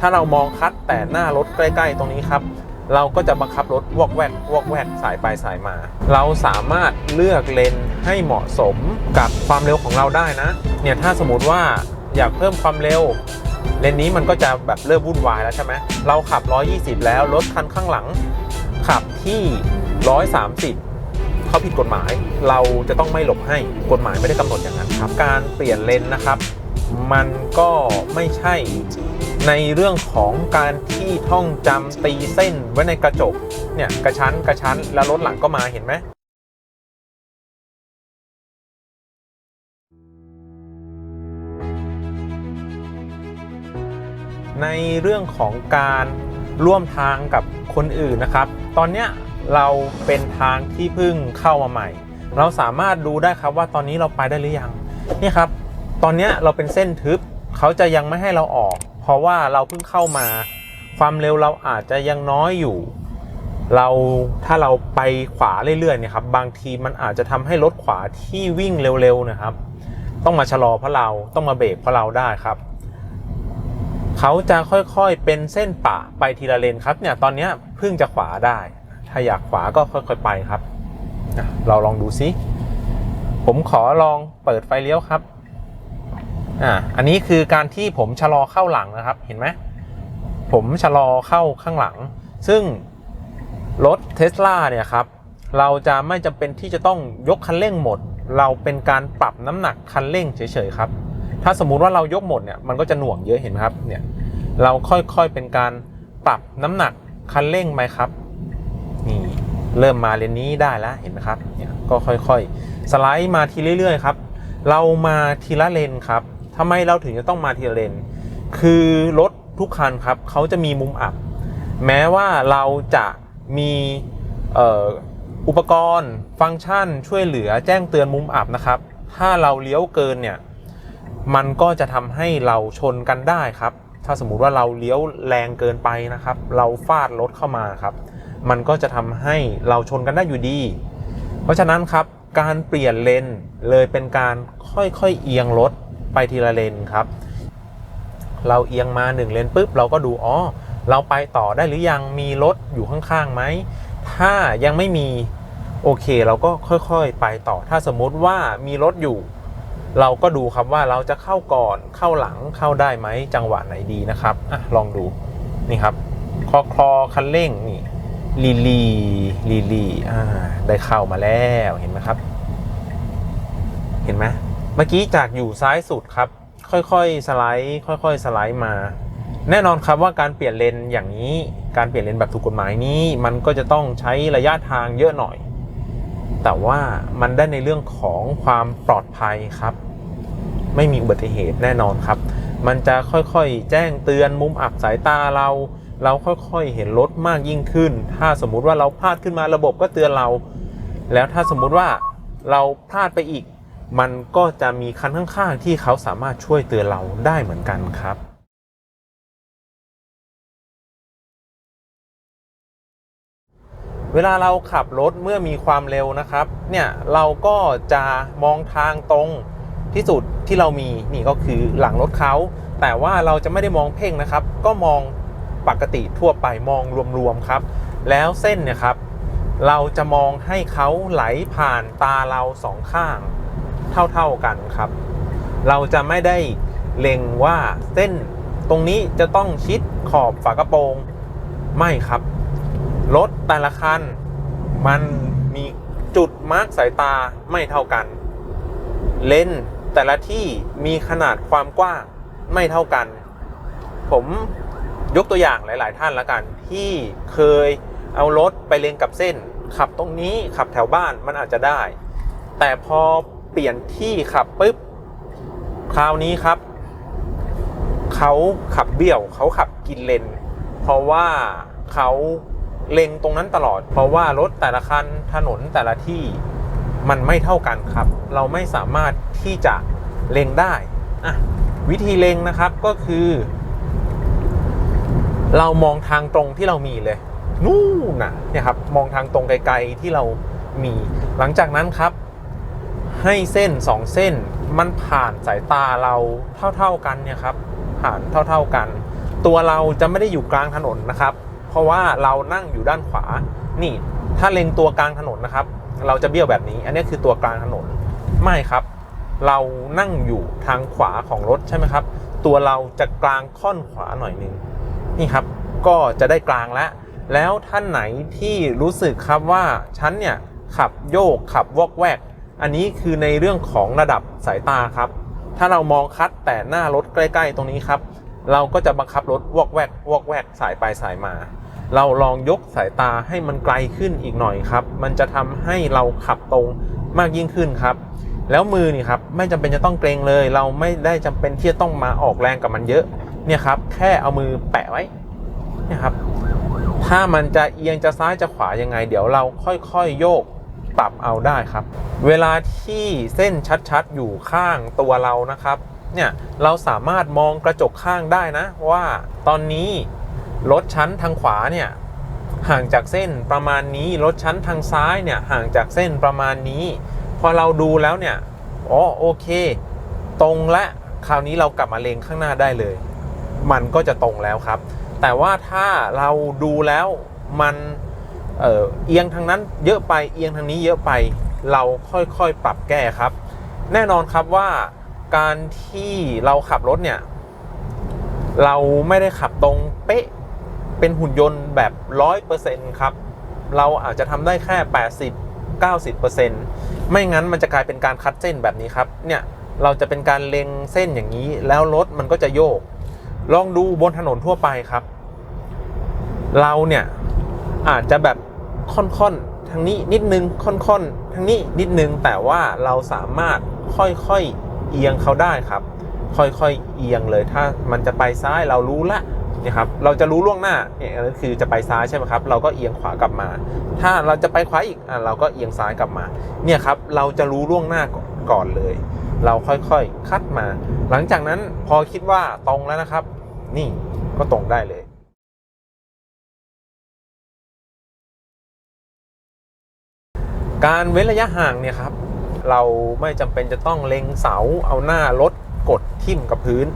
ถ้าเรามองคัดแต่หน้ารถใกล้ ๆ ตรงนี้ครับ เราก็จะบังคับรถวอกแวกวอกแวกสายไปสายมา เราสามารถเลือกเลนให้เหมาะสมกับความเร็วของเราได้นะเนี่ยถ้าสมมติว่าอยากเพิ่มความเร็วเลนนี้มันก็จะแบบเริ่มวุ่นวายแล้วใช่ไหมเราขับ 120 แล้วรถคันข้างหลัง ขับที่ 130 เขาผิดกฎหมาย เราจะต้องไม่หลบให้กฎหมายไม่ได้กำหนดอย่างนั้นครับ การเปลี่ยนเลนนะครับ มันก็ไม่ใช่ ในเรื่องของการที่ท่องจำตีเส้นไว้ในกระจกเนี่ยกระชั้นกระชั้นแล้วรถหลังก็มาเห็นไหมในเรื่องของการร่วมทางกับคนอื่นนะครับ ตอนนี้เราเป็นทางที่เพิ่งเข้ามาใหม่ เราสามารถดูได้ครับว่าตอนนี้เราไปได้หรือยัง นี่ครับ ตอนนี้เราเป็นเส้นทึบ เขาจะยังไม่ให้เราออก ราะว่าเราเพิ่งเข้ามา ความเร็วเราอาจจะยังน้อยอยู่ เราถ้าเราไปขวาเรื่อยๆเนี่ยครับบางทีมันอาจจะทำให้รถขวาที่วิ่งเร็วๆนะครับ ต้องมาชะลอเพราะเราต้องมาเบรกเพราะเราได้ครับเขาจะค่อยๆ เป็นเส้นปะไปทีละเลนครับเนี่ยตอนนี้เพิ่งจะขวาได้ ถ้าอยากขวาก็ค่อยๆไปครับ เราลองดูซิ ผมขอลองเปิดไฟเลี้ยวครับ อ่าอันนี้คือการที่ผมชะลอเข้าหลังนะครับเห็นไหมผมชะลอเข้าข้างหลัง ซึ่งรถเทสลาเนี่ยครับเราจะไม่จำเป็นที่จะต้องยกคันเร่งหมด เราเป็นการปรับน้ำหนักคันเร่งเฉยๆครับ ถ้าสมมุติว่าเรายกหมดเนี่ยมันก็จะหน่วงเยอะเห็นไหมครับเนี่ยเราค่อยๆเป็นการปรับน้ำหนักคันเร่งไหมครับนี่เริ่มมาเลนนี้ได้แล้วเห็นไหมครับเนี่ยก็ค่อยๆ สไลด์มาทีเรื่อยๆครับ เรามาทีละเลนครับ ทำไมเราถึงจะต้องมาทีละเลน คือรถทุกคันครับเขาจะมีมุมอับ แม้ว่าเราจะมีอุปกรณ์ ฟังก์ชัน ช่วยเหลือแจ้งเตือนมุมอับนะครับ ถ้าเราเลี้ยวเกินเนี่ย มันก็จะทำให้เราชนกันได้ครับ ถ้าสมมุติว่าเราเลี้ยวแรงเกินไปนะครับ เราฟาดรถเข้ามาครับ มันก็จะทำให้เราชนกันได้อยู่ดี เพราะฉะนั้นครับ การเปลี่ยนเลนเลยเป็นการค่อยๆเอียงรถ ไปทีละเลนครับ เราเอียงมาหนึ่งเลนปุ๊บเราก็ดูอ๋อเราไปต่อได้หรือยังมีรถอยู่ข้างๆไหมถ้ายังไม่มีโอเค เราก็ค่อยๆไปต่อถ้าสมมุติว่ามีรถอยู่ เราก็ดูครับว่าเราจะเข้าก่อนเข้าหลังเข้าได้ไหมจังหวะไหนดีนะครับอะลองดูนี่ครับคอคลอคันเร่งนี่ลีลีลีลีอ่าได้เข้ามาแล้วเห็นไหมครับ เห็นไหม เมื่อกี้จากอยู่ซ้ายสุดครับ ค่อยๆสไลด์ค่อยๆสไลด์มา แน่นอนครับว่าการเปลี่ยนเลนอย่างนี้ การเปลี่ยนเลนแบบถูกกฎหมายนี้ มันก็จะต้องใช้ระยะทางเยอะหน่อย แต่ว่ามันได้ในเรื่องของความปลอดภัยครับ ไม่มีอุบัติเหตุแน่นอนครับ มันจะค่อยๆ แจ้งเตือนมุมอับสายตาเรา เราค่อยๆเห็นรถมากยิ่งขึ้น ถ้าสมมุติว่าเราพลาดขึ้นมาระบบก็เตือนเรา แล้วถ้าสมมุติว่าเราพลาดไปอีก มันก็จะมีคันข้างๆที่เขาสามารถช่วยเตือนเราได้เหมือนกันครับเวลาเราขับรถเมื่อมีความเร็วนะครับ เนี่ยเราก็จะมองทางตรงที่สุดที่เรามีนี่ก็คือหลังรถเขา แต่ว่าเราจะไม่ได้มองเพ่งนะครับ ก็มองปกติทั่วไปมองรวมๆครับ แล้วเส้นเนี่ยครับ เราจะมองให้เขาไหลผ่านตาเราสองข้าง เท่า ๆกันครับ เราจะไม่ได้เล็งว่าเส้นตรงนี้จะต้องชิดขอบฝากระโปรง ไม่ครับ รถแต่ละคัน มันมีจุดมาร์กสายตาไม่เท่ากัน เลนแต่ละที่มีขนาดความกว้างไม่เท่ากัน ผมยกตัวอย่างหลาย ๆ ท่านละกัน ที่เคยเอารถไปเลนกับเส้น ขับตรงนี้ขับแถวบ้านมันอาจจะได้ แต่พอ เปลี่ยนที่ขับปุ๊บคราวนี้ครับเขาขับเบี้ยวเขาขับกินเลน เพราะว่าเขาเล็งตรงนั้นตลอด เพราะว่ารถแต่ละคันถนนแต่ละที่มันไม่เท่ากันครับ เราไม่สามารถที่จะเล็งได้อะวิธีเล็งนะครับก็คือ เรามองทางตรงที่เรามีเลยนู่นนะเนี่ยครับมองทางตรงไกลๆที่เรามี หลังจากนั้นครับ ให้เส้นสองเส้น มันผ่านสายตาเราเท่าๆกันเนี่ยครับผ่านเท่าๆกัน ตัวเราจะไม่ได้อยู่กลางถนนนะครับ เพราะว่าเรานั่งอยู่ด้านขวา นี่ ถ้าเล็งตัวกลางถนนนะครับ เราจะเบี้ยวแบบนี้ อันนี้คือตัวกลางถนนไม่ครับ เรานั่งอยู่ทางขวาของรถใช่ไหมครับ ตัวเราจะกลางค่อนขวาหน่อยนึงนี่ครับก็จะได้กลางแล้วแล้วท่านไหนที่รู้สึกครับว่าฉันเนี่ยขับโยกขับวอกแวก อันนี้คือในเรื่องของระดับสายตาครับ ถ้าเรามองคัดแต่หน้ารถใกล้ ๆ ตรงนี้ครับ เราก็จะบังคับรถวอกแวกวอกแวกสายไปสายมา เราลองยกสายตาให้มันไกลขึ้นอีกหน่อยครับ มันจะทำให้เราขับตรงมากยิ่งขึ้นครับ แล้วมือนี่ครับไม่จำเป็นจะต้องเกรงเลย เราไม่ได้จำเป็นที่จะต้องมาออกแรงกับมันเยอะ เนี่ยครับ แค่เอามือแปะไว้เนี่ยครับ ถ้ามันจะเอียงจะซ้ายจะขวายังไง เดี๋ยวเราค่อยๆโยก ปรับเอาได้ครับ เวลาที่เส้นชัดๆ อยู่ข้างตัวเรานะครับ เนี่ยเราสามารถมองกระจกข้างได้นะ ว่าตอนนี้รถชั้นทางขวาเนี่ยห่างจากเส้นประมาณนี้รถชั้นทางซ้ายเนี่ยห่างจากเส้นประมาณนี้ พอเราดูแล้วเนี่ยอ๋อโอเค ตรงและคราวนี้เรากลับมาเลงข้างหน้าได้เลย มันก็จะตรงแล้วครับ แต่ว่าถ้าเราดูแล้วมัน เอ,อเอียงทางนั้นเยอะไปเอียงทางนี้เยอะไปเราค่อยๆปรับแก้ครับ แน่นอนครับว่าการที่เราขับรถเนี่ย เราไม่ได้ขับตรงเป๊ะเป็นหุ่นยนต์แบบร้อยเปอร์เซ็นต์ครับ เราอาจจะทำได้แค่ 80 90ไม่งั้นมันจะกลายเป็นการคัดเส้นแบบนี้ครับ เนี่ยเราจะเป็นการเล็งเส้นอย่างนี้ แล้วรถมันก็จะโยก ลองดูบนถนนทั่วไปครับ เราเนี่ยอาจจะแบบ ค่อนๆทางนี้นิดนึงค่อนๆทางนี้นิดนึงแต่ว่าเราสามารถค่อยๆเอียงเขาได้ครับ ค่อยๆเอียงเลยถ้ามันจะไปซ้ายเรารู้ละนี่ยครับเราจะรู้ล่วงหน้าเนี่ยนั่นคือจะไปซ้ายใช่ไหมครับ เราก็เอียงขวากลับมา ถ้าเราจะไปขวาอีกอะเราก็เอียงซ้ายกลับมา เนี่ยครับเราจะรู้ล่วงหน้าก่อนเลย เราค่อยๆคัดมา หลังจากนั้นพอคิดว่าตรงแล้วนะครับ นี่ก็ตรงได้เลย การเว้นระยะห่างเนี่ยครับ เราไม่จำเป็นจะต้องเล็งเสาเอาหน้ารถกดทิ่มกับพื้น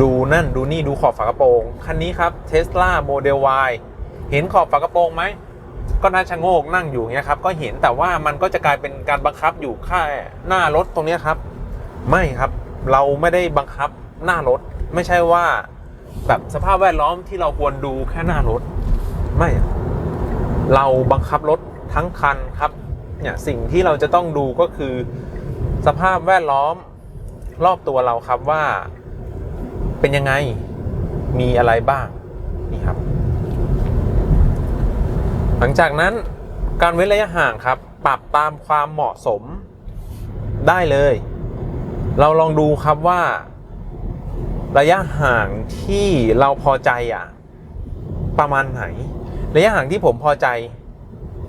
ดูนั่นดูนี่ดูขอบฝากระโปรง คันนี้ครับ Tesla Model Y เห็นขอบฝากระโปรงไหม ก็น่าชะโงกนั่งอยู่เงี้ยครับ ก็เห็นแต่ว่ามันก็จะกลายเป็นการบังคับอยู่ค่าหน้ารถตรงนี้ครับ ไม่ครับเราไม่ได้บังคับหน้ารถ ไม่ใช่ว่าแบบสภาพแวดล้อมที่เราควรดูแค่หน้ารถ ไม่ เราบังคับรถ ทั้งคันครับเนี่ยสิ่งที่เราจะต้องดูก็คือ สภาพแวดล้อมรอบตัวเราครับว่าเป็นยังไงมีอะไรบ้างนี่ครับ หลังจากนั้นการเว้นระยะห่างครับ ปรับตามความเหมาะสมได้เลย เราลองดูครับว่า ระยะห่างที่เราพอใจอะ ประมาณไหน ระยะห่างที่ผมพอใจ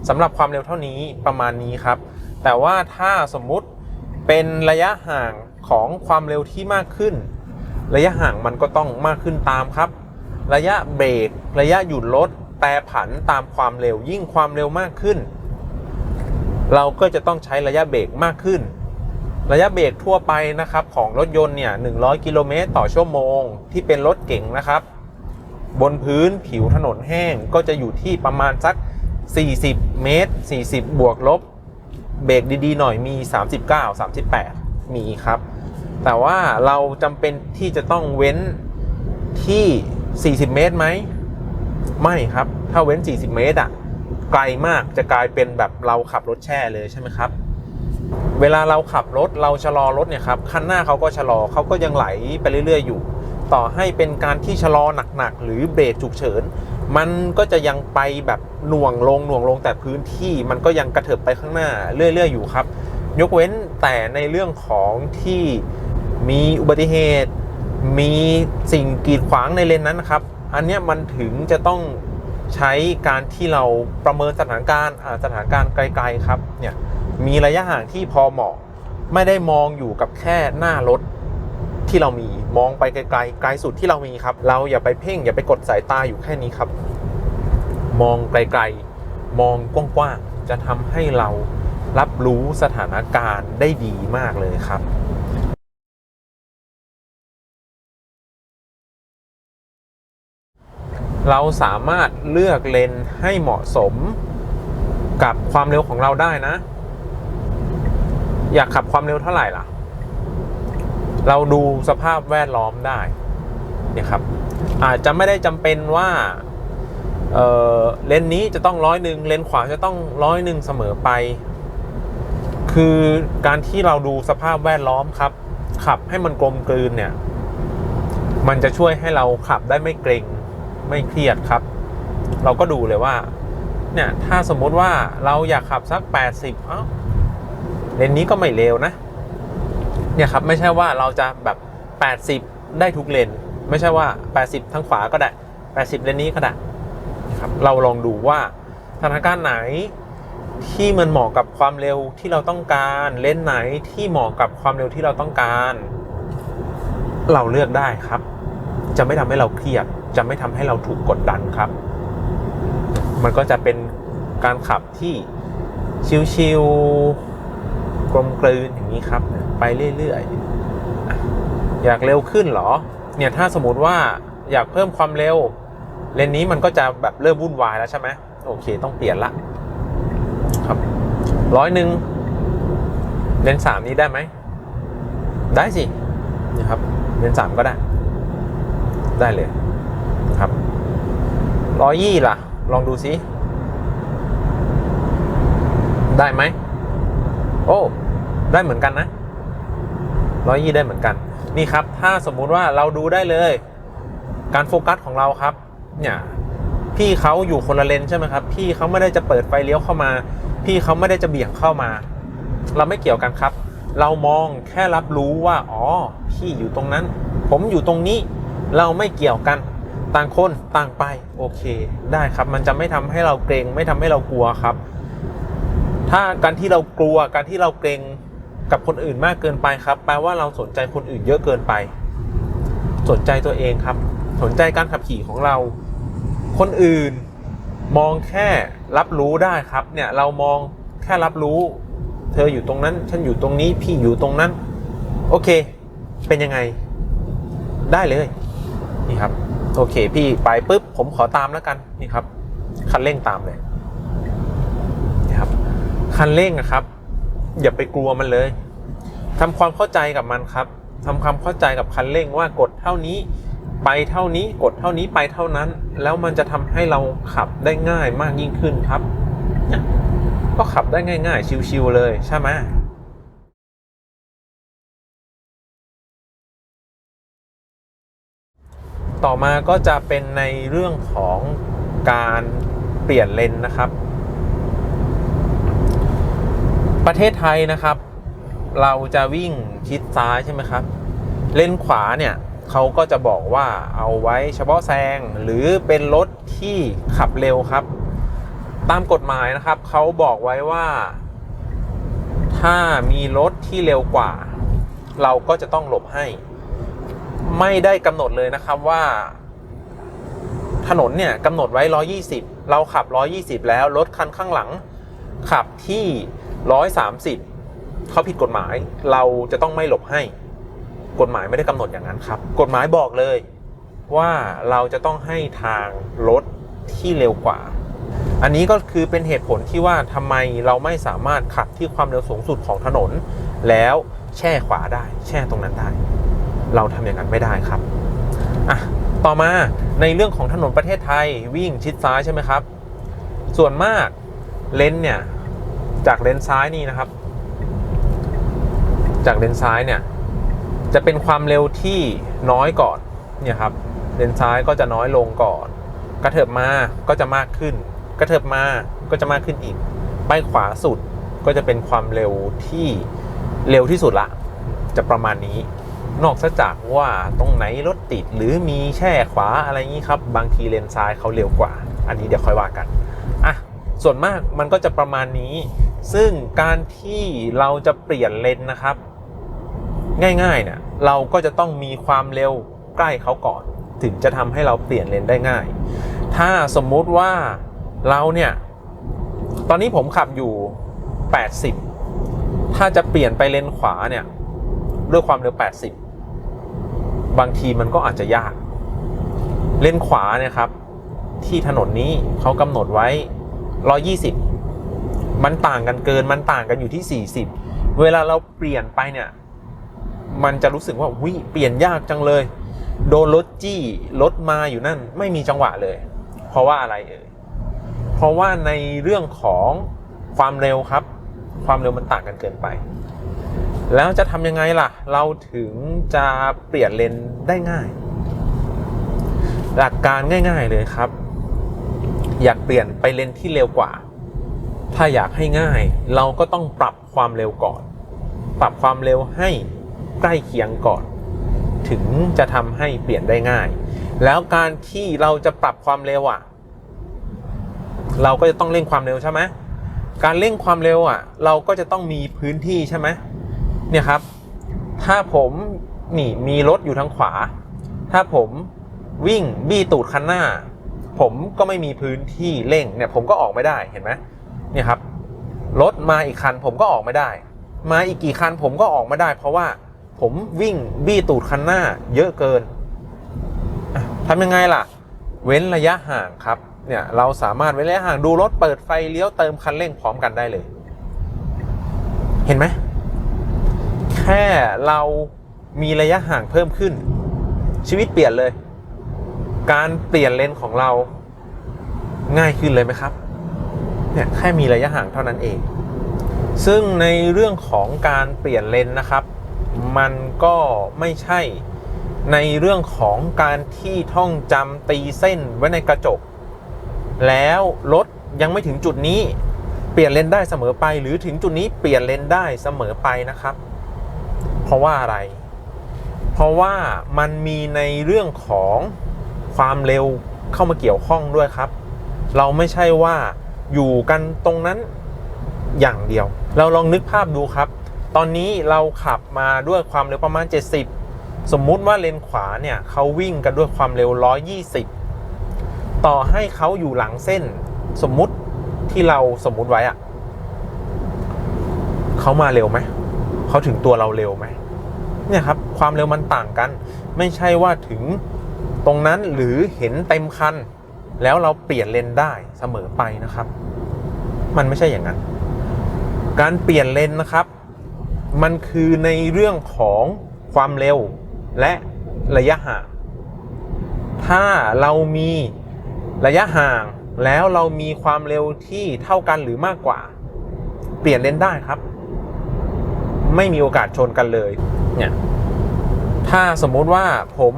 สำหรับความเร็วเท่านี้ประมาณนี้ครับ แต่ว่าถ้าสมมุติเป็นระยะห่างของความเร็วที่มากขึ้น ระยะห่างมันก็ต้องมากขึ้นตามครับ ระยะเบรกระยะหยุดรถแปรผันตามความเร็วยิ่งความเร็วมากขึ้น เราก็จะต้องใช้ระยะเบรกมากขึ้น ระยะเบรกทั่วไปนะครับของรถยนต์เนี่ย 100 กิโลเมตรต่อชั่วโมง ที่เป็นรถเก่งนะครับ บนพื้นผิวถนนแห้งก็จะอยู่ที่ประมาณสัก 40 เมตร 40 บวกลบ เบรกดีๆ หน่อยมี 39 38 มีครับ แต่ว่าเราจำเป็นที่จะต้องเว้นที่ 40 เมตรไหม ไม่ครับ ถ้าเว้น 40 เมตรอะไกลมากจะกลายเป็นแบบเราขับรถแช่เลยใช่ไหมครับ เวลาเราขับรถเราชะลอรถเนี่ยครับคันหน้าเขาก็ชะลอเขาก็ยังไหลไปเรื่อยๆอยู่ ต่อให้เป็นการที่ชะลอหนักๆหรือเบรกฉุกเฉิน มันก็จะยังไปแบบหน่วงลงหน่วงลงแต่พื้นที่มันก็ยังกระเถิบไปข้างหน้าเรื่อยๆอยู่ครับ ยกเว้นแต่ในเรื่องของที่มีอุบัติเหตุ มีสิ่งกีดขวางในเลนนั้นนะครับ อันนี้มันถึงจะต้องใช้การที่เราประเมินสถานการณ์สถานการณ์ไกลๆครับเนี่ยมีระยะห่างที่พอเหมาะ ไม่ได้มองอยู่กับแค่หน้ารถที่เรามี มองไปไกลๆไกลสุดที่เรามีครับ เราอย่าไปเพ่ง อย่าไปกดสายตาอยู่แค่นี้ครับ มองไกลๆ มองกว้างๆ จะทำให้เรารับรู้สถานการณ์ได้ดีมากเลยครับเราสามารถเลือกเลนให้เหมาะสมกับความเร็วของเราได้นะ อยากขับความเร็วเท่าไหร่ล่ะ เราดูสภาพแวดล้อมได้เนี่ยครับอาจจะไม่ได้จำเป็นว่าเเลนนี้จะต้องร้อยหนึ่งเลนขวาจะต้องร้อยหนึ่งเสมอไป คือการที่เราดูสภาพแวดล้อมครับ ขับให้มันกลมกลืนเนี่ย มันจะช่วยให้เราขับได้ไม่เกรงไม่เครียดครับ เราก็ดูเลยว่า เนี่ยถ้าสมมุติว่าเราอยากขับสัก 80 เอ้าเลนนี้ก็ไม่เลวนะ เนี่ยครับไม่ใช่ว่าเราจะแบบ 80 ได้ทุกเลน ไม่ใช่ว่า 80 ทั้งขวาก็ได้ 80 เลนนี้ก็ได้ครับเราลองดูว่าสถานการณ์ไหนที่มันเหมาะกับความเร็วที่เราต้องการ เลนไหนที่เหมาะกับความเร็วที่เราต้องการ เราเลือกได้ครับ จะไม่ทำให้เราเครียด จะไม่ทำให้เราถูกกดดันครับ มันก็จะเป็นการขับที่ชิวๆ กลมกลืนอย่างนี้ครับ ไปเรื่อยๆ อยากเร็วขึ้นเหรอ เนี่ยถ้าสมมติว่าอยากเพิ่มความเร็ว เลนนี้มันก็จะแบบเริ่มวุ่นวายแล้วใช่ไหมโอเคต้องเปลี่ยนละ ครับร้อยหนึ่งเลนสามนี้ได้ไหม ได้สินะครับเลนสามก็ได้ ได้เลยครับร้อยยี่ล่ะ ลองดูซิได้ไหม โอ้ ได้เหมือนกันนะร้อยยี่ได้เหมือนกัน นี่ครับ ถ้าสมมุติว่าเราดูได้เลย การโฟกัสของเราครับ เนี่ยพี่เขาอยู่คนละเลนใช่ไหมครับ พี่เขาไม่ได้จะเปิดไฟเลี้ยวเข้ามา พี่เขาไม่ได้จะเบี่ยงเข้ามา เราไม่เกี่ยวกันครับ เรามองแค่รับรู้ว่า อ๋อ พี่อยู่ตรงนั้น ผมอยู่ตรงนี้ เราไม่เกี่ยวกัน ต่างคนต่างไป โอเค ได้ครับ มันจะไม่ทำให้เราเกรง ไม่ทำให้เรากลัวครับ ถ้าการที่เรากลัวการที่เราเกรงกับคนอื่นมากเกินไปครับ แปลว่าเราสนใจคนอื่นเยอะเกินไป สนใจตัวเองครับ สนใจการขับขี่ของเรา คนอื่นมองแค่รับรู้ได้ครับ เนี่ยเรามองแค่รับรู้ เธออยู่ตรงนั้น ฉันอยู่ตรงนี้ พี่อยู่ตรงนั้น โอเค เป็นยังไง ได้เลย นี่ครับ โอเค พี่ไปปุ๊บ ผมขอตามแล้วกัน นี่ครับ คันเร่งตามเลย คันเร่งอะครับ อย่าไปกลัวมันเลยทำความเข้าใจกับมันครับทำความเข้าใจกับคันเร่งว่ากดเท่านี้ไปเท่านี้กดเท่านี้ไปเท่านั้น แล้วมันจะทำให้เราขับได้ง่ายมากยิ่งขึ้นครับ ก็ขับได้ง่าย ๆ ชิวๆเลยใช่ไหมต่อมาก็จะเป็นในเรื่องของการเปลี่ยนเลนนะครับ ประเทศไทยนะครับ เราจะวิ่งชิดซ้ายใช่ไหมครับ เลนขวาเนี่ยเขาก็จะบอกว่าเอาไว้เฉพาะแซงหรือเป็นรถที่ขับเร็วครับ ตามกฎหมายนะครับเขาบอกไว้ว่า ถ้ามีรถที่เร็วกว่า เราก็จะต้องหลบให้ ไม่ได้กำหนดเลยนะครับว่า ถนนเนี่ยกำหนดไว้ 120 เราขับ 120 แล้วรถคันข้างหลัง ขับที่ 130เขาผิดกฎหมาย เราจะต้องไม่หลบให้ กฎหมายไม่ได้กำหนดอย่างนั้นครับ กฎหมายบอกเลย ว่าเราจะต้องให้ทางรถที่เร็วกว่า อันนี้ก็คือเป็นเหตุผลที่ว่าทำไมเราไม่สามารถขับที่ความเร็วสูงสุดของถนน แล้วแช่ขวาได้ แช่ตรงนั้นได้ เราทำอย่างนั้นไม่ได้ครับอะต่อมาในเรื่องของถนนประเทศไทยวิ่งชิดซ้ายใช่ไหมครับ ส่วนมากเลนเนี่ย จากเลนซ้ายนี่นะครับ จากเลนซ้ายเนี่ย จะเป็นความเร็วที่น้อยก่อนเนี่ยครับเลนซ้ายก็จะน้อยลงก่อน กระเถิบมาก็จะมากขึ้น กระเถิบมาก็จะมากขึ้นอีก ไปขวาสุดก็จะเป็นความเร็วที่เร็วที่สุดละ จะประมาณนี้ นอกจากว่าตรงไหนรถติดหรือมีแช่ขวาอะไรงี้ครับ บางทีเลนซ้ายเขาเร็วกว่า อันนี้เดี๋ยวค่อยว่ากันอะส่วนมากมันก็จะประมาณนี้ ซึ่งการที่เราจะเปลี่ยนเลนนะครับ ง่ายๆเนี่ยเราก็จะต้องมีความเร็วใกล้เขาก่อน ถึงจะทำให้เราเปลี่ยนเลนได้ง่าย ถ้าสมมุติว่าเราเนี่ย ตอนนี้ผมขับอยู่ 80 ถ้าจะเปลี่ยนไปเลนขวาเนี่ยด้วยความเร็ว 80 บางทีมันก็อาจจะยาก เลนขวาเนี่ยครับ ที่ถนนนี้เขากำหนดไว้ 120 มันต่างกันเกินมันต่างกันอยู่ที่ 40 เวลาเราเปลี่ยนไปเนี่ยมันจะรู้สึกว่าวิเปลี่ยนยากจังเลย โดนรถจี้รถมาอยู่นั่นไม่มีจังหวะเลย เพราะว่าอะไรเอ่ยเพราะว่าในเรื่องของความเร็วครับ ความเร็วมันต่างกันเกินไป แล้วจะทำยังไงล่ะ เราถึงจะเปลี่ยนเลนได้ง่าย หลักการง่าย ๆเลยครับ อยากเปลี่ยนไปเลนที่เร็วกว่า ถ้าอยากให้ง่าย เราก็ต้องปรับความเร็วก่อน ปรับความเร็วให้ใกล้เคียงก่อน ถึงจะทำให้เปลี่ยนได้ง่าย แล้วการที่เราจะปรับความเร็วอะ เราก็จะต้องเร่งความเร็วใช่ไหมการเร่งความเร็วอะ เราก็จะต้องมีพื้นที่ใช่ไหมเนี่ยครับ ถ้าผมนี่มีรถอยู่ทางขวา ถ้าผมวิ่งบี้ตูดคันหน้า ผมก็ไม่มีพื้นที่เร่งเนี่ยผมก็ออกไม่ได้เห็นไหม นี่ยครับรถมาอีกคันผมก็ออกไม่ได้ มาอีกกี่คันผมก็ออกไม่ได้ เพราะว่าผมวิ่งบี้ตูดคันหน้า เยอะเกินทำยังไงล่ะ เว้นระยะห่างครับเนี่ยเราสามารถเว้นระยะห่างดูรถเปิดไฟเลี้ยวเติมคันเร่งพร้อมกันได้เลย เห็นไหมแค่เรามีระยะห่างเพิ่มขึ้น ชีวิตเปลี่ยนเลย การเปลี่ยนเลนของเราง่ายขึ้นเลยไหมครับ เนี่ยแค่มีระยะห่างเท่านั้นเอง ซึ่งในเรื่องของการเปลี่ยนเลนนะครับ มันก็ไม่ใช่ในเรื่องของการที่ท่องจำตีเส้นไว้ในกระจก แล้วรถยังไม่ถึงจุดนี้เปลี่ยนเลนได้เสมอไป หรือถึงจุดนี้เปลี่ยนเลนได้เสมอไปนะครับ เพราะว่าอะไร เพราะว่ามันมีในเรื่องของความเร็วเข้ามาเกี่ยวข้องด้วยครับ เราไม่ใช่ว่า อยู่กันตรงนั้นอย่างเดียว เราลองนึกภาพดูครับ ตอนนี้เราขับมาด้วยความเร็วประมาณ 70 สมมุติว่าเลนขวาเนี่ยเขาวิ่งกันด้วยความเร็ว 120 ต่อให้เขาอยู่หลังเส้น สมมุติที่เราสมมุติไว้อะเขามาเร็วไหมเขาถึงตัวเราเร็วไหมเนี่ยครับความเร็วมันต่างกัน ไม่ใช่ว่าถึงตรงนั้นหรือเห็นเต็มคัน แล้วเราเปลี่ยนเลนได้เสมอไปนะครับ มันไม่ใช่อย่างนั้น การเปลี่ยนเลนนะครับ มันคือในเรื่องของความเร็วและระยะห่าง ถ้าเรามีระยะห่างแล้วเรามีความเร็วที่เท่ากันหรือมากกว่า เปลี่ยนเลนได้ครับ ไม่มีโอกาสชนกันเลยเนี่ยถ้าสมมุติว่าผม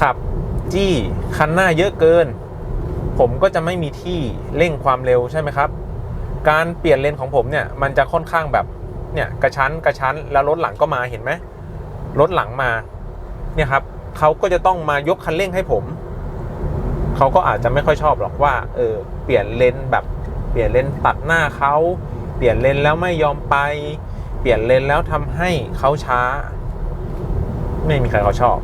ขับจี้คันหน้าเยอะเกิน ผมก็จะไม่มีที่เร่งความเร็วใช่ไหมครับ การเปลี่ยนเลนของผมเนี่ยมันจะค่อนข้างแบบเนี่ยกระชั้นกระชั้นแล้วรถหลังก็มาเห็นไหมรถหลังมาเนี่ยครับเขาก็จะต้องมายกคันเร่งให้ผม เขาก็อาจจะไม่ค่อยชอบหรอกว่าเออเปลี่ยนเลนแบบเปลี่ยนเลนตัดหน้าเขาเปลี่ยนเลนแล้วไม่ยอมไป เปลี่ยนเลนแล้วทำให้เขาช้า ไม่มีใครเขาชอบ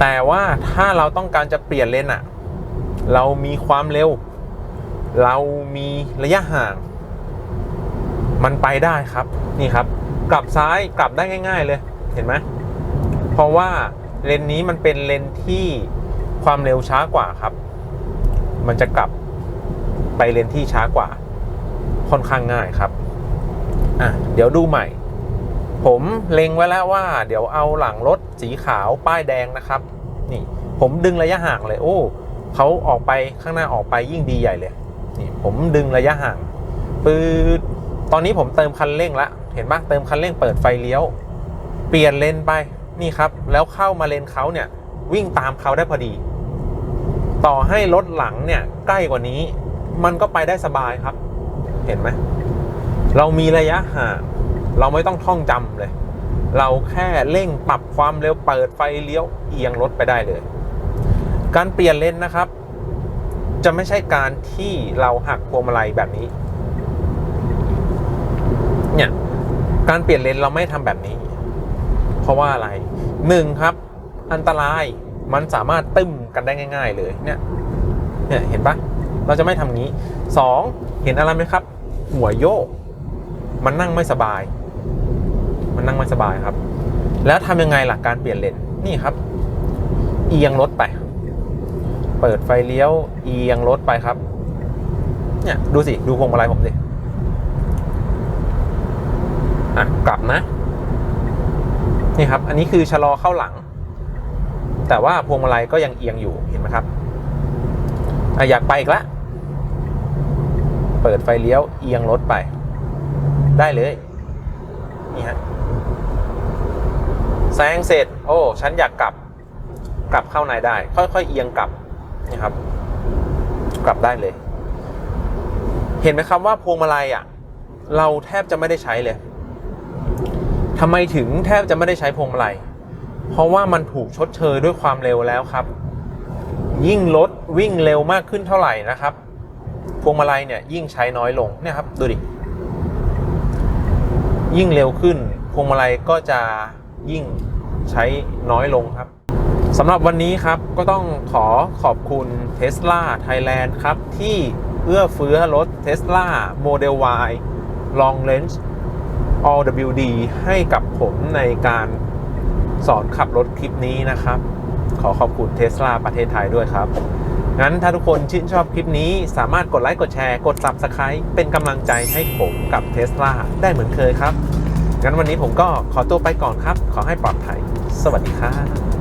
แต่ว่าถ้าเราต้องการจะเปลี่ยนเลนอะ เรามีความเร็ว เรามีระยะห่าง มันไปได้ครับนี่ครับ กลับซ้ายกลับได้ง่าย ๆ เลยเห็นไหมเพราะว่าเลนนี้มันเป็นเลนที่ความเร็วช้ากว่าครับ มันจะกลับไปเลนที่ช้ากว่า ค่อนข้างง่ายครับอะเดี๋ยวดูใหม่ ผมเล็งไว้แล้วว่า เดี๋ยวเอาหลังรถสีขาวป้ายแดงนะครับ นี่ ผมดึงระยะห่างเลยโอ้ เขาออกไปข้างหน้าออกไปยิ่งดีใหญ่เลยนี่ผมดึงระยะห่างปืดตอนนี้ผมเติมคันเร่งละเห็นปะเติมคันเร่งเปิดไฟเลี้ยว เปลี่ยนเลนไปนี่ครับ แล้วเข้ามาเลนเขาเนี่ย วิ่งตามเขาได้พอดี ต่อให้รถหลังเนี่ยใกล้กว่านี้ มันก็ไปได้สบายครับ เห็นไหมเรามีระยะห่างเราไม่ต้องท่องจำเลย เราแค่เร่งปรับความเร็วเปิดไฟเลี้ยวเอียงรถไปได้เลย การเปลี่ยนเลนนะครับ จะไม่ใช่การที่เราหักพวงมาลัยแบบนี้ เนี่ย การเปลี่ยนเลนเราไม่ทำแบบนี้ เพราะว่าอะไรหนึ่งครับ อันตรายมันสามารถตึ้มกันได้ง่าย ๆ เลยเนี่ย เนี่ยเห็นปะเราจะไม่ทำงี้สองเห็นอะไรไหมครับ หัวโยก มันนั่งไม่สบาย มันนั่งไม่สบายครับ แล้วทำยังไงหล่ะการเปลี่ยนเลนนี่ครับ เอียงรถไป เปิดไฟเลี้ยวเอียงรถไปครับ เนี่ยดูสิ ดูพวงมาลัยผมสิ อะ กลับนะ นี่ครับ อันนี้คือชะลอเข้าหลัง แต่ว่าพวงมาลัยก็ยังเอียงอยู่เห็นไหมครับอะอยากไปอีกละ เปิดไฟเลี้ยวเอียงรถไป ได้เลย นี่ฮะแซงเสร็จ โอ้ ฉันอยากกลับ กลับเข้าในได้ ค่อยๆ เอียงกลับ นี่ครับ กลับได้เลย เห็นไหมครับว่าพวงมาลัยอะ เราแทบจะไม่ได้ใช้เลยทำไมถึงแทบจะไม่ได้ใช้พวงมาลัย เพราะว่ามันถูกชดเชยด้วยความเร็วแล้วครับ ยิ่งรถวิ่งเร็วมากขึ้นเท่าไหร่นะครับ พวงมาลัยเนี่ยยิ่งใช้น้อยลงเนี่ยครับดูดิยิ่งเร็วขึ้นพวงมาลัยก็จะยิ่งใช้น้อยลงครับ สำหรับวันนี้ครับก็ต้องขอขอบคุณ Tesla Thailand ครับ ที่เอื้อเฟื้อรถ Tesla Model Y Long Range All WD ให้กับผมในการสอนขับรถคลิปนี้นะครับ ขอขอบคุณ Tesla ประเทศไทยด้วยครับ งั้นถ้าทุกคนชื่นชอบคลิปนี้ สามารถกดไลค์ กดแชร์ กด Subscribe เป็นกำลังใจให้ผมกับ Tesla ได้เหมือนเคยครับ งั้นวันนี้ผมก็ขอตัวไปก่อนครับ ขอให้ปลอดภัย สวัสดีครับ